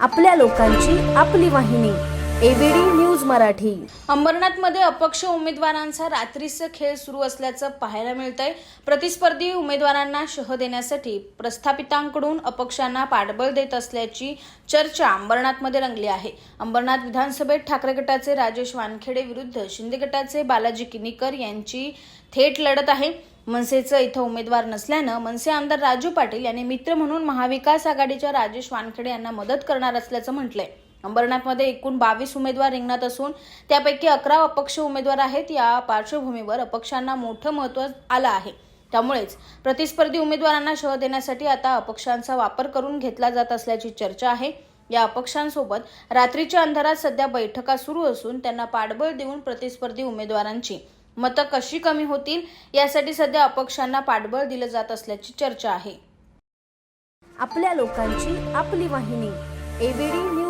आपल्या लोकांची आपली वाहिनी. ABD news Marathi. अंबरनाथमध्ये अपक्ष उमेदवारांचा रात्रीचं खेळ सुरू असल्याचं पाहायला मिळतंय. प्रतिस्पर्धी उमेदवारांना शह देण्यासाठी प्रस्थापितांकडून अपक्षांना पाठबळ देत असल्याची चर्चा अंबरनाथमध्ये रंगली आहे. अंबरनाथ विधानसभेत ठाकरे गटाचे राजेश वानखेडे विरुद्ध शिंदे गटाचे बालाजी किनीकर यांची थेट लढत आहे. मनसेचं इथं उमेदवार नसल्यानं मनसे आमदार राजू पाटील यांनी मित्र म्हणून महाविकास आघाडीच्या राजेश वानखेडे यांना मदत करणार असल्याचं म्हटलंय. अंबरनाथमध्ये एकूण बावीस उमेदवार रिंगणात असून त्यापैकी अकरा अपक्ष उमेदवार आहेत. या पार्श्वभूमीवर अपक्षांना मोठं महत्त्व आलं आहे. त्यामुळेच प्रतिस्पर्धी उमेदवारांना शह देण्यासाठी आता अपक्षांचा वापर करून घेतला जात असल्याची चर्चा आहे. या अपक्षांसोबत रात्रीच्या अंधारात सध्या बैठका सुरू असून त्यांना पाठबळ देऊन प्रतिस्पर्धी उमेदवारांची मतं कशी कमी होतील यासाठी सध्या अपक्षांना पाठबळ दिलं जात असल्याची चर्चा आहे. आपल्या लोकांची आपली वाहिनी एबीडी न्यूज